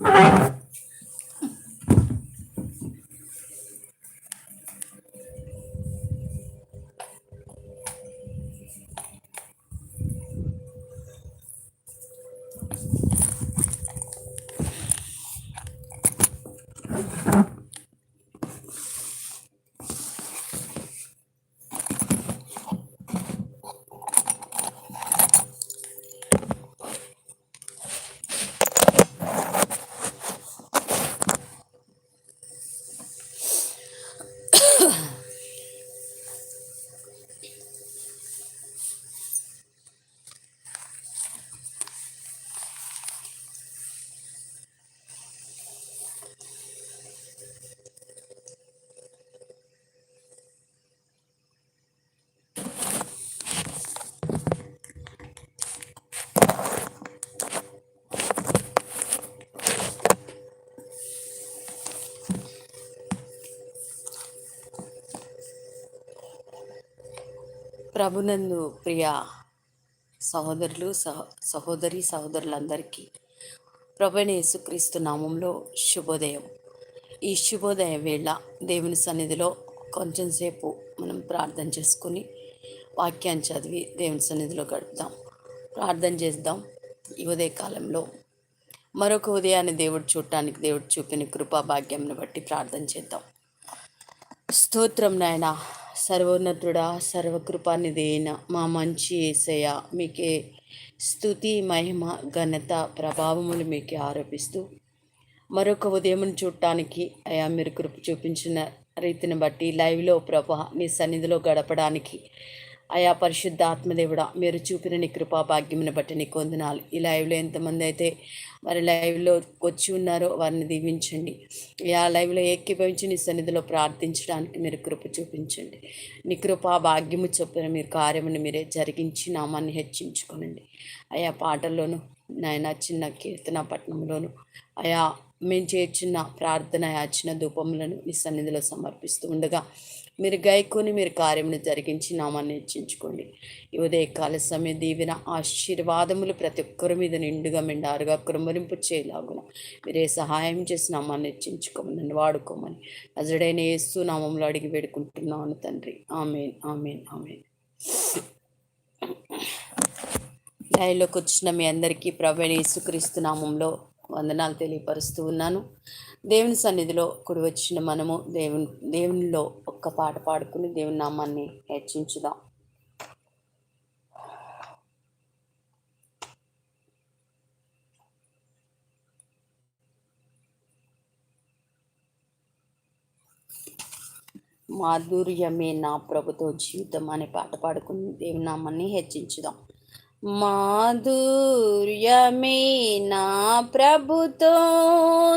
Bye. ప్రభునందు ప్రియ సహోదరులు సహ సహోదరి సహోదరులందరికీ ప్రభుని యేసుక్రీస్తు నామంలో శుభోదయం. ఈ శుభోదయ వేళ దేవుని సన్నిధిలో కొంచెం సేపు మనం ప్రార్థన చేసుకుని వాక్యాన్ని చదివి దేవుని సన్నిధిలో గడుపుదాం. ప్రార్థన చేద్దాం. ఈ ఉదయ కాలంలో మరొక ఉదయాన్ని దేవుడు చూడటానికి దేవుడు చూపిన కృపా భాగ్యంను బట్టి ప్రార్థన చేద్దాం. స్తోత్రం నాయన సర్వోన్నతుడా సర్వకృపానిదేన మా మంచి ఏసయ్య మీకే స్థుతి మహిమ ఘనత ప్రభావములు మీకే ఆరోపిస్తూ మరొక ఉదయం చూడటానికి అయా మీరు కృప చూపించిన రీతిని బట్టి లైవ్లో ప్రభా మీ సన్నిధిలో గడపడానికి అయా పరిశుద్ధ ఆత్మదేవుడా మీరు చూపిన నీ కృపా భాగ్యమును బట్టి నీ కొందనాలు ఈ లైవ్లో ఎంతమంది అయితే మరి లైవ్లో వచ్చి ఉన్నారో వారిని దీవించండి. ఆ లైవ్లో ఏకీభవించి నీ సన్నిధిలో ప్రార్థించడానికి మీరు కృప చూపించండి. నీ కృపా భాగ్యము చొప్పున మీరు కార్యమును మీరే జరిగించి నామాన్ని హెచ్చించుకోనండి. అయా పాటల్లోనూ నాయన చిన్న కీర్తన పట్టణంలోను అయా మేము చేర్చిన ప్రార్థన యాచిన ధూపములను నీ సన్నిధిలో సమర్పిస్తూ ఉండగా మీరు గైకొని మీరు కార్యమును జరిగించి నామాన్ని హెచ్చించుకోండి. ఈ ఉదయకాల సమయ దీవెన ఆశీర్వాదములు ప్రతి ఒక్కరి మీద నిండుగా మిండారుగా కురుమరింపు చేయలాగున. మీరే సహాయం చేసి నామాన్ని హెచ్చించుకోమని నన్ను వాడుకోమని. అజుడైన యేసు నామంలో అడిగి వేడుకుంటున్నాను తండ్రి. Amen amen amen. లైవ్లోకి వచ్చిన మీ అందరికీ ప్రవీణ యేసుక్రీస్తు నామంలో వందనాలు తెలియపరుస్తూ ఉన్నాను. దేవుని సన్నిధిలో కుడి వచ్చిన మనము దేవుని దేవునిలో ఒక్క పాట పాడుకుని దేవుని నామాన్ని హెచ్చించుదాం. మాధుర్యమే నా ప్రభుతో జీవితం అనే పాట పాడుకుని దేవుని నామాన్ని హెచ్చించుదాం. మాధుర్యమే నా ప్రభుతో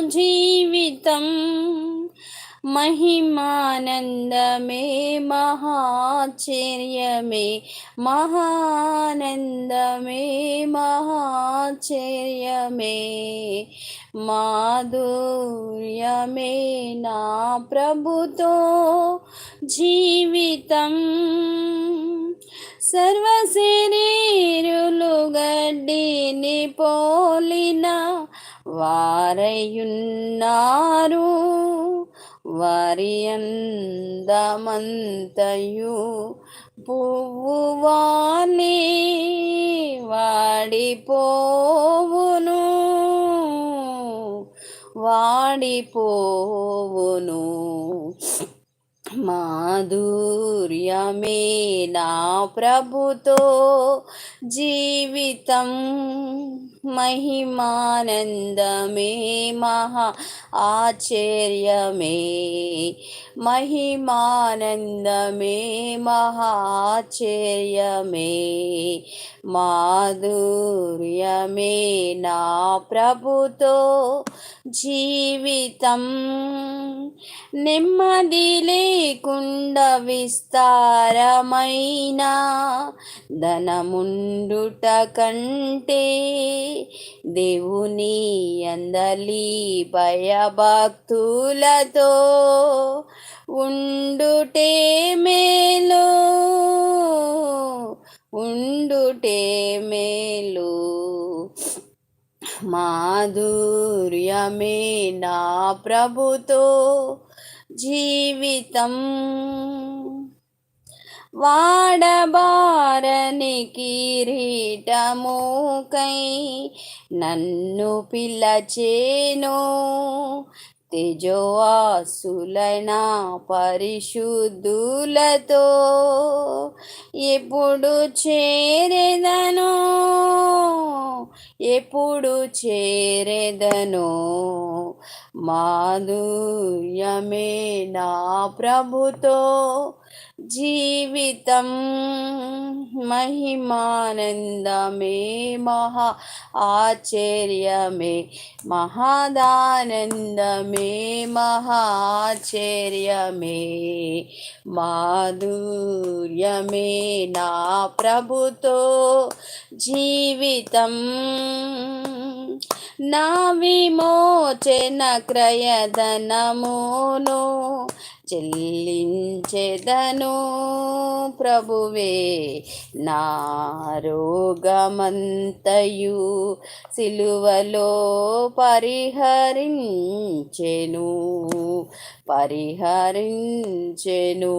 జీవితం మహిమానందమే మహాచర్యమే మహానందమే మహాచర్యమే. మాధుర్యమే నా ప్రభుతో జీవితం. సర్వశరీరులు గడ్డిని పోలిన వారయున్నారు వారి అందమంతయు పువ్వు వాణి వాడిపోవును. వాడిపోవును. మాధుర్యమే నా ప్రభుతో జీవితం. మహిమానందమే మహా ఆశ్చర్యమే. మహిమానందమే మహాచర్యమే మాధుర్యమే నా ప్రభుతో జీవితం. నెమ్మది లేకుండా విస్తారమైన ధనముండుట కంటే దేవుని అందలి భయభక్తులతో ఉండుటే మేలు ఉండుటే మేలు. మాధుర్యమే నా ప్రభుతో జీవితం. వాడబారని కిరీటముకై నన్ను పిలచేను తేజోవాసులైన పరిశుద్ధులతో ఎప్పుడు చేరేదను ఎప్పుడు చేరేదను. మాధుర్యమే నా ప్రభుతో జీవితం మహిమానందమే మహా ఆశ్చర్యమే మహాదానందమే మహాచర్యమే మాధుర్యమే నా ప్రభుతో జీవితం. నా విమోచన క్రయధనమును చెల్లించెదను ప్రభువే. నా రోగమంతయు సిలువలో పరిహరించెను పరిహరించెను.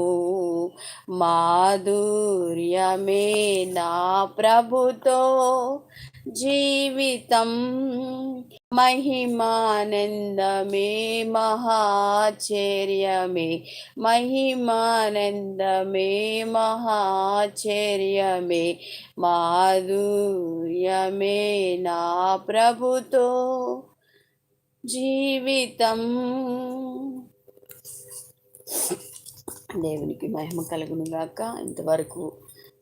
మాధుర్యమే నా ప్రభుతో జీవితం మహిమానందమే మహాచర్యమే. మహిమానందమే మహాచర్యమే. మాధుర్యమే నా ప్రభుతో జీవితం. దేవునికి మహిమ కలుగునుగాక. ఇంతవరకు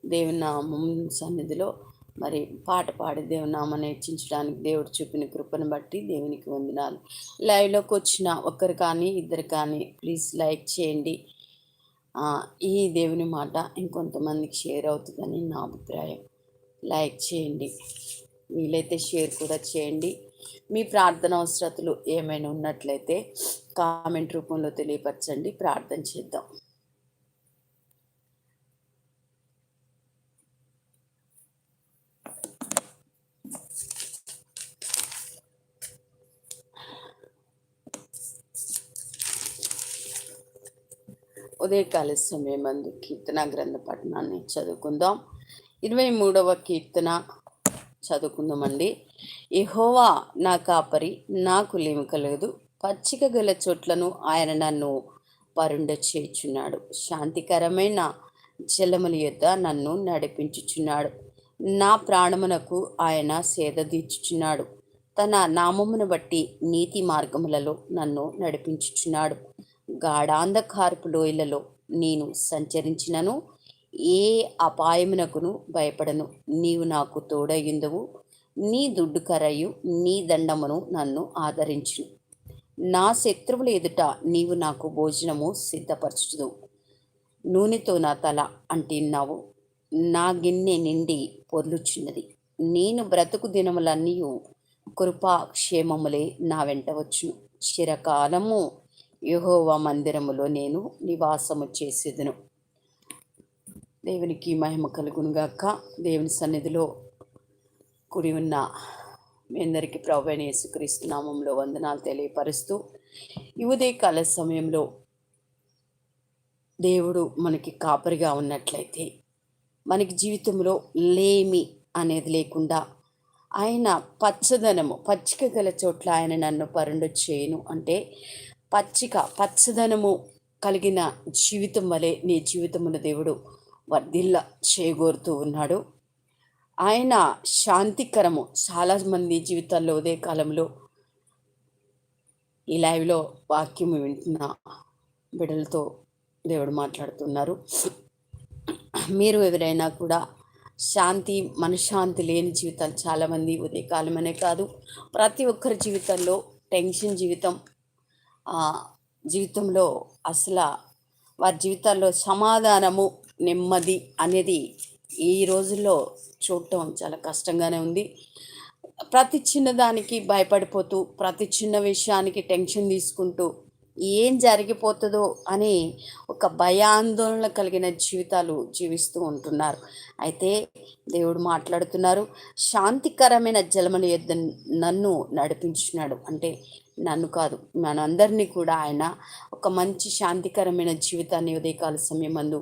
దేవుని నామం సన్నిధిలో మరి పాట పాడి దేవుని నామాన్ని హెచ్చించడానికి దేవుడు చూపిన కృపను బట్టి దేవునికి వందనాలు. లైవ్లోకి వచ్చిన ఒక్కరు కానీ ఇద్దరు కానీ ప్లీజ్ లైక్ చేయండి. ఈ దేవుని మాట ఇంకొంతమందికి షేర్ అవుతుందని నా అభిప్రాయం. లైక్ చేయండి. వీలైతే షేర్ కూడా చేయండి. మీ ప్రార్థన అవసరతలు ఏమైనా ఉన్నట్లయితే కామెంట్ రూపంలో తెలియపరచండి. ప్రార్థన చేద్దాం. ఉదయకాల సమయమందు కీర్తన గ్రంథ పఠనాన్ని చదువుకుందాం. ఇరవై మూడవ కీర్తన చదువుకుందామండి. ఇహోవా నా కాపరి నాకు లేమి కలగదు పచ్చిక గల చోట్లను ఆయన నన్ను పరుండ చేర్చున్నాడు శాంతికరమైన జలముల యొద్ద నన్ను నడిపించుచున్నాడు. నా ప్రాణమునకు ఆయన సేద తీర్చుచున్నాడు. తన నామమును బట్టి నీతి మార్గములలో నన్ను నడిపించుచున్నాడు. గాఢాంధకారపు లోయలలో నేను సంచరించినను. ఏ అపాయమునకును భయపడను. నీవు నాకు తోడయ్యుందవు. నీ దుడ్డు కరయు నీ దండమును నన్ను ఆదరించు నా శత్రువుల ఎదుట నీవు నాకు భోజనము సిద్ధపరచుదు నూనెతో నా తల అంటిన్నావు. నా గిన్నె నిండి పొర్లుచున్నది. నేను బ్రతుకు దినములన్నీ కృపా క్షేమములే నా వెంట వచ్చును. చిరకాలము యహోవా మందిరములో నేను నివాసము చేసేదను. దేవునికి మహిమ కలుగునుగాక దేవుని సన్నిధిలో కుడి ఉన్న మీ అందరికీ ప్రభువైన యేసుక్రీస్తు నామంలో వందనాలు తెలియపరుస్తూ ఈ కాల సమయంలో దేవుడు మనకి కాపరిగా ఉన్నట్లయితే మనకి జీవితంలో లేమి అనేది లేకుండా ఆయన పచ్చదనము పచ్చిక గల చోట్ల ఆయన నన్ను పరుండు చేయను అంటే పచ్చిక పచ్చదనము కలిగిన జీవితం వలె నీ జీవితమున దేవుడు వర్ధిల్ల చేయగోరుతూ ఉన్నాడు. ఆయన శాంతికరము చాలా మంది జీవితాల్లో ఉదయ కాలంలో ఈ లైవ్లో వాక్యం వింటున్న బిడ్డలతో దేవుడు మాట్లాడుతున్నారు. మీరు ఎవరైనా కూడా శాంతి మనశ్శాంతి లేని జీవితాలు చాలామంది ఉదయకాలమనే కాదు ప్రతి ఒక్కరి జీవితంలో టెన్షన్ జీవితం జీవితంలో అసలు వారి జీవితాల్లో సమాధానము నెమ్మది అనేది ఈ రోజుల్లో చూడటం చాలా కష్టంగానే ఉంది. ప్రతి చిన్నదానికి భయపడిపోతూ ప్రతి చిన్న విషయానికి టెన్షన్ తీసుకుంటూ ఏం జరిగిపోతుందో అని ఒక భయాందోళన కలిగిన జీవితాలు జీవిస్తూ ఉంటున్నారు. అయితే దేవుడు మాట్లాడుతున్నారు శాంతికరమైన జలముల యొద్ద నన్ను నడిపించున్నాడు అంటే నన్ను కాదు మనందరినీ కూడా ఆయన ఒక మంచి శాంతికరమైన జీవితాన్ని ఉదయకాల సమయమందు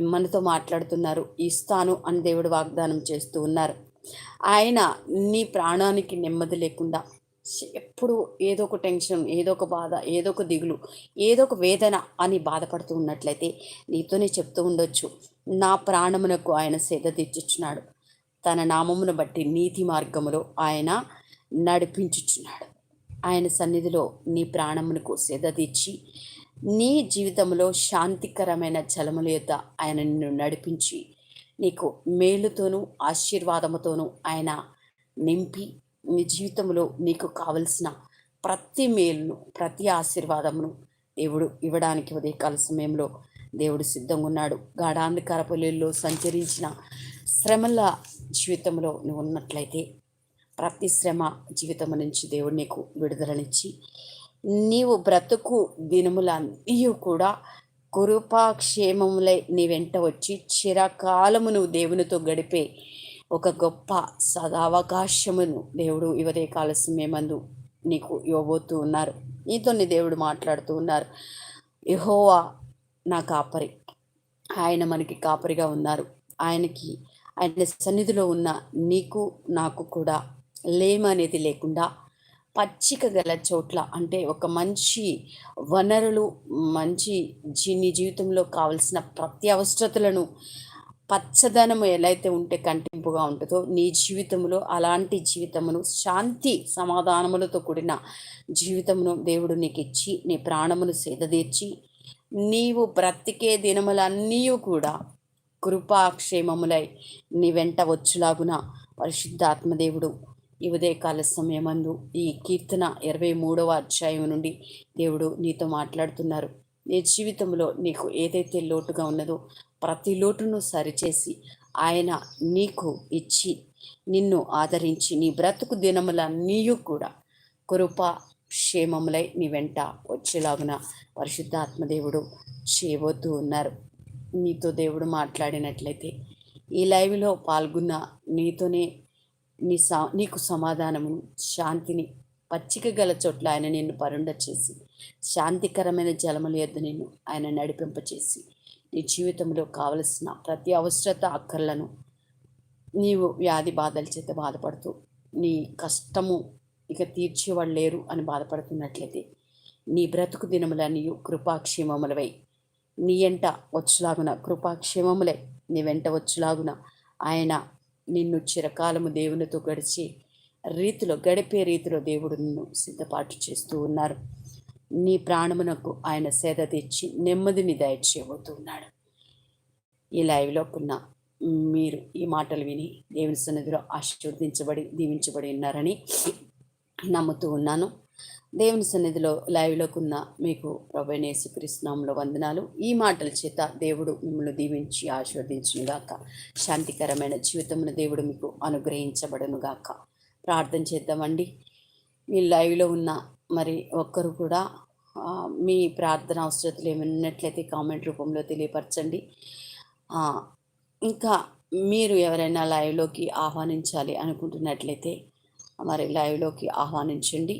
మనతో మాట్లాడుతున్నారు ఇస్తాను అని దేవుడు వాగ్దానం చేస్తూ ఉన్నారు. ఆయన నీ ప్రాణానికి నెమ్మది లేకుండా ఎప్పుడు ఏదో ఒక టెన్షన్ ఏదో ఒక బాధ ఏదో ఒక దిగులు ఏదో ఒక వేదన అని బాధపడుతూ ఉన్నట్లయితే నీతోనే చెప్తూ ఉండొచ్చు. నా ప్రాణమునకు ఆయన సేద తీర్చుచున్నాడు తన నామమును బట్టి నీతి మార్గములో ఆయన నడిపించుచున్నాడు. ఆయన సన్నిధిలో నీ ప్రాణమునకు సేద తీర్చి నీ జీవితంలో శాంతికరమైన జలముల యొక్క ఆయన నిన్ను నడిపించి నీకు మేలుతోనూ ఆశీర్వాదముతోనూ ఆయన నింపి నీ జీవితంలో నీకు కావలసిన ప్రతి మేలును ప్రతి ఆశీర్వాదమును దేవుడు ఇవ్వడానికి ఉదయకాల సమయంలో దేవుడు సిద్ధంగా ఉన్నాడు. గాఢాంధకార పొలిల్లో సంచరించిన శ్రమల జీవితంలో నువ్వు ఉన్నట్లయితే ప్రతి శ్రమ జీవితం నుంచి దేవుడు నీకు విడుదలనిచ్చి నీవు బ్రతుకు దినములన్నీ కూడా కృపాక్షేమములై నీ వెంట వచ్చి చిరకాలము నువ్వు దేవునితో గడిపే ఒక గొప్ప సదావకాశమును దేవుడు ఇవదే కాల సమయమందు నీకు ఇవ్వబోతూ ఉన్నారు. నీతోని దేవుడు మాట్లాడుతూ ఉన్నారు. యహోవా నా కాపరి. ఆయన మనకి కాపరిగా ఉన్నారు. ఆయనకి ఆయన సన్నిధిలో ఉన్న నీకు నాకు కూడా లేమనేది లేకుండా పచ్చిక గల చోట్ల అంటే ఒక మంచి వనరులు మంచి నీ జీవితంలో కావలసిన ప్రతి అవసరతలను పచ్చదనము ఎలా అయితే ఉంటే కంటింపుగా ఉంటుందో నీ జీవితంలో అలాంటి జీవితమును శాంతి సమాధానములతో కూడిన జీవితమును దేవుడు నీకు ఇచ్చి నీ ప్రాణమును సేదదీర్చి నీవు బ్రతికే దినములన్నీ కూడా కృపాక్షేమములై నీ వెంట వచ్చులాగున పరిశుద్ధాత్మదేవుడు ఈ ఉదయకాల సమయమందు ఈ కీర్తన ఇరవై మూడవ అధ్యాయం నుండి దేవుడు నీతో మాట్లాడుతున్నారు. నీ జీవితంలో నీకు ఏదైతే లోటుగా ఉన్నదో ప్రతి లోటును సరిచేసి ఆయన నీకు ఇచ్చి నిన్ను ఆదరించి నీ బ్రతుకు దినములన్నీ కూడా కృప క్షేమములై నీ వెంట వచ్చేలాగున పరిశుద్ధాత్మదేవుడు చేయబోతూ ఉన్నారు నీతో దేవుడు మాట్లాడినట్లయితే ఈ లైవ్లో పాల్గొన్న నీతోనే నీ సా నీకు సమాధానమును శాంతిని పచ్చిక గల చోట్ల ఆయన నిన్ను పరుండ చేసి శాంతికరమైన జలముల యొద్ద నిన్ను ఆయన నడిపింపచేసి నీ జీవితంలో కావలసిన ప్రతి అవసరత అక్కర్లను. నీవు వ్యాధి బాధల చేత బాధపడుతూ నీ కష్టము ఇక తీర్చేవాళ్ళు లేరు అని బాధపడుతున్నట్లయితే నీ బ్రతుకు దినములన్నీ కృపాక్షేమములవై. నీ ఎంట వచ్చులాగున కృపాక్షేమములై నీ వెంట వచ్చులాగున ఆయన నిన్ను చిరకాలము దేవునితో గడిచి రీతిలో గడిపే రీతిలో దేవుడు నిన్ను సిద్ధపాటు చేస్తూ ఉన్నారు. నీ ప్రాణమునకు ఆయన సేద తెచ్చి నెమ్మదిని దయచేయబోతున్నాడు ఈ లైవ్లో ఉన్న మీరు ఈ మాటలు విని దేవుని సన్నిధిలో ఆశీర్వదించబడి దీవించబడి ఉన్నారని నమ్ముతూ ఉన్నాను. దేవుని సన్నిధిలో లైవ్లోకున్న మీకు ప్రభైనేసు కృష్ణంలో వందనాలు. ఈ మాటల చేత దేవుడు మిమ్మల్ని దీవించి ఆశీర్వదించునుగాక శాంతికరమైన జీవితమును దేవుడు మీకు అనుగ్రహించబడునుగాక ప్రార్థన చేద్దామండి. మీ లైవ్లో ఉన్న మరి ఒక్కరు కూడా మీ ప్రార్థన అవసరతలు ఏమైనా ఉన్నట్లయితే కామెంట్ రూపంలో తెలియపరచండి. ఇంకా మీరు ఎవరైనా లైవ్లోకి ఆహ్వానించాలి అనుకుంటున్నట్లయితే మరి లైవ్లోకి ఆహ్వానించండి.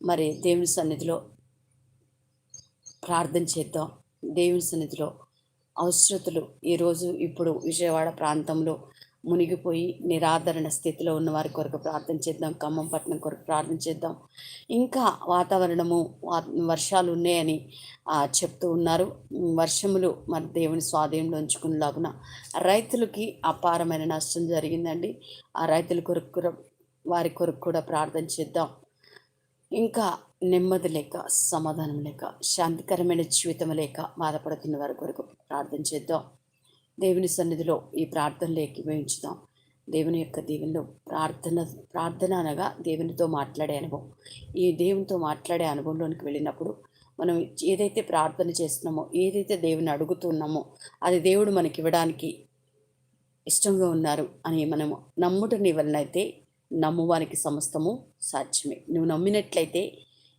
మరి దేవుని సన్నిధిలో ప్రార్థన చేద్దాం. దేవుని సన్నిధిలో అవసరతలు ఈరోజు ఇప్పుడు విజయవాడ ప్రాంతంలో మునిగిపోయి నిరాదరణ స్థితిలో ఉన్న వారి కొరకు ప్రార్థన చేద్దాం ఖమ్మం పట్టణం కొరకు ప్రార్థన చేద్దాం. ఇంకా వాతావరణము వర్షాలు ఉన్నాయని చెప్తూ ఉన్నారు. వర్షములు మరి దేవుని స్వాధీనంలో ఉంచుకునేలాగున రైతులకి అపారమైన నష్టం జరిగిందండి. ఆ రైతుల కొరకు వారి కొరకు కూడా ప్రార్థన చేద్దాం. ఇంకా నెమ్మది లేక సమాధానం లేక శాంతికరమైన జీవితం లేక బాధపడుతున్న వారి కొరకు ప్రార్థన చేద్దాం. దేవుని సన్నిధిలో ఈ ప్రార్థనలు ఏకీభవించుదాం దేవుని యొక్క దీవెనలో ప్రార్థన ప్రార్థన అనగా దేవునితో మాట్లాడే అనుభవం. ఈ దేవునితో మాట్లాడే అనుభవంలోనికి వెళ్ళినప్పుడు మనం ఏదైతే ప్రార్థన చేస్తున్నామో ఏదైతే దేవుని అడుగుతున్నామో అది దేవుడు మనకి ఇవ్వడానికి ఇష్టంగా ఉన్నారు అని మనము నమ్ముటని వలనైతే నమ్మువానికి సమస్తము సాధ్యమే. నువ్వు నమ్మినట్లయితే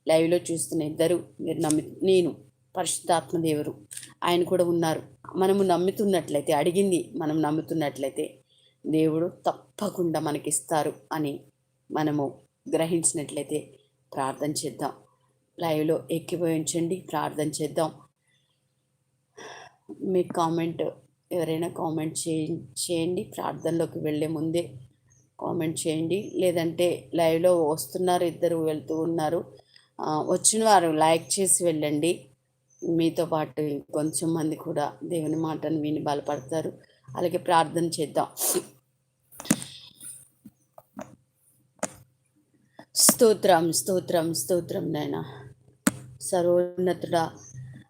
లైవ్లో చూస్తున్న ఇద్దరు మీరు నమ్మి నేను పరిశుద్ధాత్మ దేవుడు. ఆయన కూడా ఉన్నారు. మనము నమ్ముతున్నట్లయితే అడిగింది మనం నమ్ముతున్నట్లయితే దేవుడు తప్పకుండా మనకిస్తారు అని మనము గ్రహించినట్లయితే ప్రార్థన చేద్దాం. లైవ్లో ఎక్కిపోయించండి ప్రార్థన చేద్దాం. మీ కామెంట్ ఎవరైనా కామెంట్ చేయండి. ప్రార్థనలోకి వెళ్ళే ముందే కామెంట్ చేయండి. లేదంటే లైవ్లో వస్తున్నారు ఇద్దరు వెళ్తూ ఉన్నారు. వచ్చిన వారు లైక్ చేసి వెళ్ళండి. మీతో పాటు కొంచెం మంది కూడా దేవుని మాటను విని బలపడతారు. అలాగే ప్రార్థన చేద్దాం. స్తోత్రం స్తోత్రం స్తోత్రం నాయన. సర్వోన్నతుడా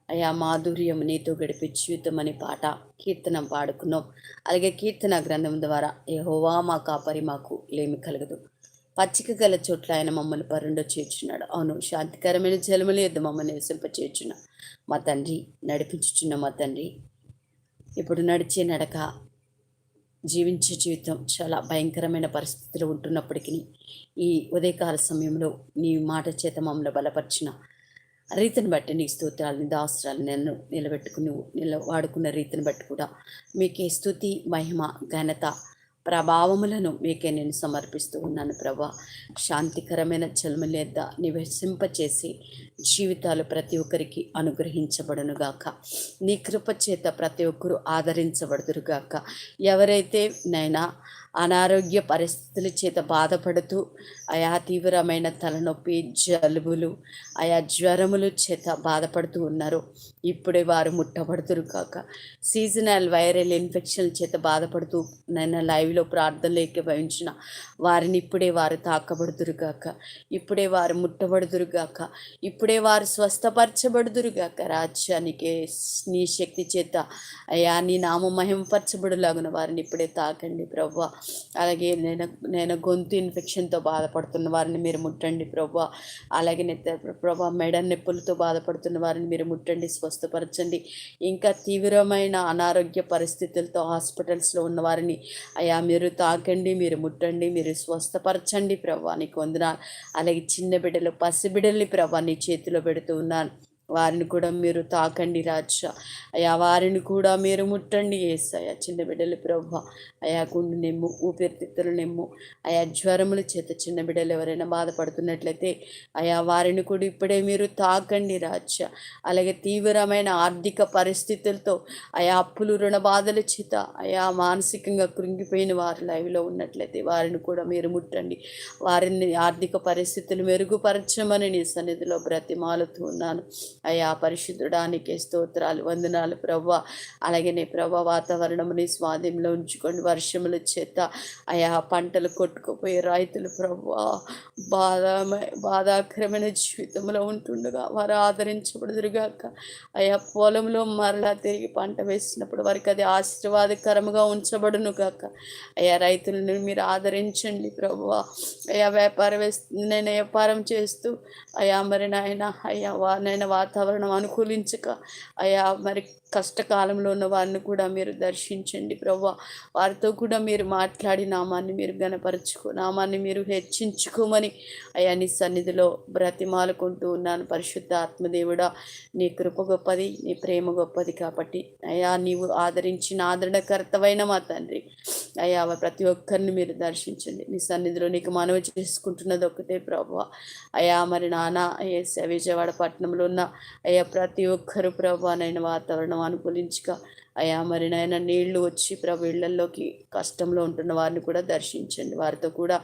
అయా మాధుర్యం నీతో గడిపే జీవితం అనే పాట కీర్తన పాడుకున్నాం. అలాగే కీర్తన గ్రంథం ద్వారా ఏ హోవా మా కాపరి మాకు లేమి కలగదు. పచ్చిక గల చోట్ల ఆయన మమ్మల్ని పరుండ చేర్చున్నాడు. అవును శాంతికరమైన జలములు ఎద్దు మమ్మల్ని నివసింపచేర్చున్న మా తండ్రి నడిపించుచున్న మా తండ్రి. ఇప్పుడు నడిచే నడక జీవించే జీవితం చాలా భయంకరమైన పరిస్థితులు ఉంటున్నప్పటికీ ఈ ఉదయకాల సమయంలో నీ మాట చేత మమ్మల్ని బలపరిచిన రీతిని బట్టి నీ స్తోత్రాలని దాస్త్రాలు నన్ను నిలబెట్టుకుని నిల వాడుకున్న రీతిని బట్టి కూడా మీకే స్థుతి మహిమ ఘనత ప్రభావములను మీకే నేను సమర్పిస్తూ ఉన్నాను ప్రభా. శాంతికరమైన చల్మలేద్ద నివసింపచేసి జీవితాలు ప్రతి ఒక్కరికి అనుగ్రహించబడునుగాక నీ కృప చేత ప్రతి ఒక్కరు ఆదరించబడుదురుగాక ఎవరైతే నైనా అనారోగ్య పరిస్థితుల చేత బాధపడుతూ ఆయా తీవ్రమైన తలనొప్పి జలుబులు ఆయా జ్వరములు చేత బాధపడుతూ ఉన్నారు. ఇప్పుడే వారు ముట్టబడుతురు కాక. సీజనల్ వైరల్ ఇన్ఫెక్షన్ చేత బాధపడుతూ నన్ను లైవ్లో ప్రార్థనలు భవించిన వారిని ఇప్పుడే వారు తాకబడుతురు కాక. ఇప్పుడే వారు ముట్టబడుదురు గాక ఇప్పుడే వారు స్వస్థపరచబడుదురు గాక రాజ్యానికి నీ శక్తి చేత అయా నీ నామ మహిమపరచబడులాగున వారిని ఇప్పుడే తాకండి ప్రవ్వ అలాగే నేను నేను గొంతు ఇన్ఫెక్షన్తో బాధపడుతున్న వారిని మీరు ముట్టండి ప్రభా. అలాగే ప్రభా మెడ నొప్పులతో బాధపడుతున్న వారిని మీరు ముట్టండి స్వస్థపరచండి. ఇంకా తీవ్రమైన అనారోగ్య పరిస్థితులతో హాస్పిటల్స్లో ఉన్న వారిని అయా మీరు తాకండి మీరు ముట్టండి మీరు స్వస్థపరచండి ప్రభా. నీకు వందన అలాగే చిన్న బిడ్డలు పసిబిడ్డల్ని ప్రభా నీ చేతిలో పెడుతూ ఉన్నాను. వారిని కూడా మీరు తాకండి రాజా. అయా వారిని కూడా మీరు ముట్టండి వేసాయా చిన్న బిడ్డలు ప్రభు అయా గుండు నెమ్ము ఊపిరితిత్తులు నెమ్ము అయా జ్వరముల చేత చిన్న బిడ్డలు ఎవరైనా బాధపడుతున్నట్లయితే అయా వారిని కూడా ఇప్పుడే మీరు తాకండి రాజా. అలాగే తీవ్రమైన ఆర్థిక పరిస్థితులతో అయా అప్పులు రుణ బాధల చేత అయా మానసికంగా కృంగిపోయిన వారు లైవ్లో ఉన్నట్లయితే వారిని కూడా మీరు ముట్టండి. వారిని ఆర్థిక పరిస్థితులు మెరుగుపరచమని నీ సన్నిధిలో బ్రతిమాలుతూ ఉన్నాను. అయ్యా పరిశుద్ధుడానికి స్తోత్రాలు వందనాలు ప్రవ్వ అలాగే ప్రవ్వ ప్రభ వాతావరణముని స్వాధీనంలో ఉంచుకొని వర్షముల చేత. అయా పంటలు కొట్టుకుపోయే రైతులు ప్రవ్వ బాధ బాధాకరమైన జీవితంలో ఉంటుండగా వారు ఆదరించబడుదురుగాక. అయా పొలంలో మరలా తిరిగి పంట వేసినప్పుడు వారికి అది ఆశీర్వాదకరముగా ఉంచబడును గాక అయ్యా రైతులను మీరు ఆదరించండి ప్రభు. అయ్యా వ్యాపారం వేస్తు నేను వ్యాపారం చేస్తూ అయా మరి నాయన అయ్యా వా నేను వాతావరణం అనుకూలించక. అయా మరి కష్టకాలంలో ఉన్న వారిని కూడా మీరు దర్శించండి ప్రభు. వారితో కూడా మీరు మాట్లాడి నామాన్ని మీరు గనపరచుకో నామాన్ని మీరు హెచ్చించుకోమని అయా నీ సన్నిధిలో బ్రతిమాలుకుంటూ ఉన్నాను పరిశుద్ధ ఆత్మదేవుడా నీ కృప గొప్పది నీ ప్రేమ గొప్పది కాబట్టి. అయా నీవు ఆదరించిన ఆదరణకర్తవైన మా తండ్రి. అయ్యా ప్రతి ఒక్కరిని మీరు దర్శించండి. నీ సన్నిధిలో నీకు మనవి చేసుకుంటున్నది ఒకటే ప్రభు అయ్యా మరి నాన్న అయ్యా విజయవాడ పట్టణంలో ఉన్న అయ్యా ప్రతి ఒక్కరు ప్రభు నైనా వాతావరణం అనుకూలించక అయ్యా మరి నాయన నీళ్ళు వచ్చి ప్రభు ఇళ్ళలోకి కష్టంలో ఉంటున్న వారిని కూడా దర్శించండి. వారితో కూడా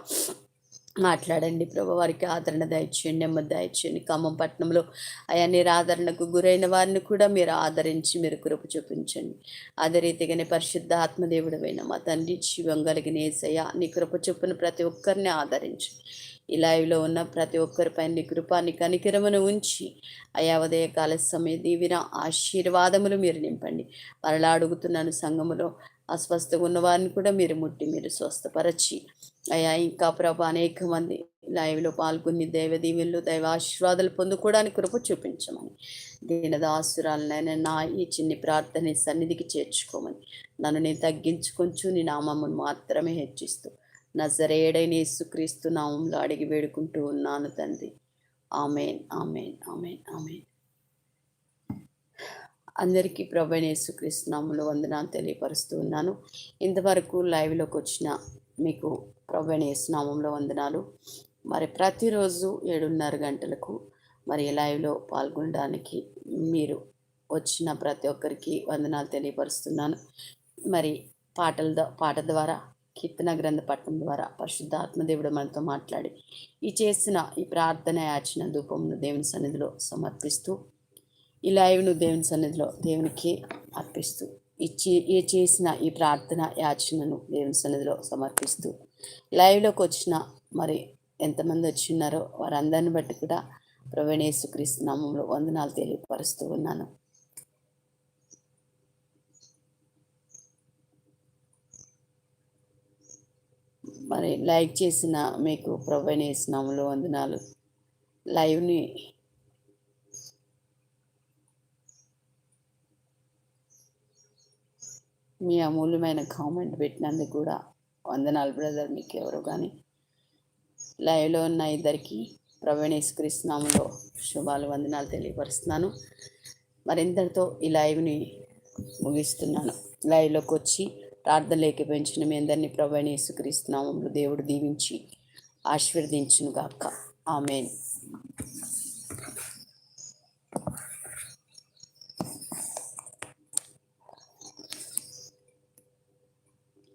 మాట్లాడండి ప్రభు వారికి ఆదరణ దయచేయండి నెమ్మది దయచేయండి ఖమ్మం పట్టణంలో అయా నిరాదరణకు గురైన వారిని కూడా మీరు ఆదరించి మీరు కృప చూపించండి. అదే రీతిగానే పరిశుద్ధ ఆత్మదేవుడమైన మా తండ్రి జీవం కలిగిన ఏసయ్య నీ కృప చొప్పున ప్రతి ఒక్కరిని ఆదరించి ఈ లైవ్లో ఉన్న ప్రతి ఒక్కరిపై నీ కృపాన్ని కనికిరమును ఉంచి అయా ఉదయకాల సమయ దీవిన ఆశీర్వాదములు మీరు నింపండి. మరలా అడుగుతున్నాను సంఘములో అస్వస్థగా ఉన్నవారిని కూడా మీరు ముట్టి మీరు స్వస్థపరచి. అయ్యా ఇంకా ప్రభు అనేక మంది లైవ్లో పాల్గొని దైవ దీవెళ్ళు దైవ ఆశీర్వాదాలు పొందుకోవడానికి కృప చూపించమని. దీనదాసురాలనైనా నా ఈ చిన్ని ప్రార్థన సన్నిధికి చేర్చుకోమని. నన్ను నేను తగ్గించుకొంచు నీ నామమును మాత్రమే హెచ్చిస్తూ. నజరేడైన యేసుక్రీస్తు నామంలో అడిగి వేడుకుంటూ ఉన్నాను తండ్రి. Amen amen amen amen. అందరికీ ప్రభైన యేసుకృష్ణములు వందనాలు తెలియపరుస్తూ ఉన్నాను. ఇంతవరకు లైవ్లోకి వచ్చిన మీకు ప్రభైన యేసునామంలో వందనాలు. మరి ప్రతిరోజు ఏడున్నర గంటలకు మరి లైవ్లో పాల్గొనడానికి మీరు వచ్చిన ప్రతి ఒక్కరికి వందనాలు తెలియపరుస్తున్నాను. మరి పాటల పాట ద్వారా కీర్తన గ్రంథ పట్టణం ద్వారా పరిశుద్ధ ఆత్మదేవుడు మనతో మాట్లాడి ఈ చేసిన ఈ ప్రార్థన యాచన ధూపమును దేవుని సన్నిధిలో సమర్పిస్తూ ఈ లైవ్ను దేవుని సన్నిధిలో దేవునికి అర్పిస్తూ ఇచ్చి ఏ చేసిన ఈ ప్రార్థన యాచనను దేవుని సన్నిధిలో సమర్పిస్తూ లైవ్లోకి వచ్చిన మరి ఎంతమంది వచ్చిన్నారో వారందరిని బట్టి కూడా ప్రవీణేశ్వక్రీస్తు నామంలో వందనాలు తెలియపరుస్తూ ఉన్నాను. మరి లైక్ చేసిన మీకు ప్రొవైడ్ చేసినాములు వందనాలు. లైవ్ని మీ అమూల్యమైన కామెంట్ పెట్టినందుకు కూడా వందనాలు బ్రదర్ మీకు ఎవరు కానీ లైవ్లో ఉన్న ఇద్దరికి ప్రవీణేశ్ కృష్ణంలో శుభాలు వందనాలు తెలియపరుస్తున్నాను. మరింతటితో ఈ లైవ్ని ముగిస్తున్నాను. లైవ్లోకి వచ్చి ప్రార్థన పెంచిన మీ అందరినీ ప్రవీణేశ్ కృష్ణంలో దేవుడు దీవించి ఆశీర్వదించును గాక ఆమెన్.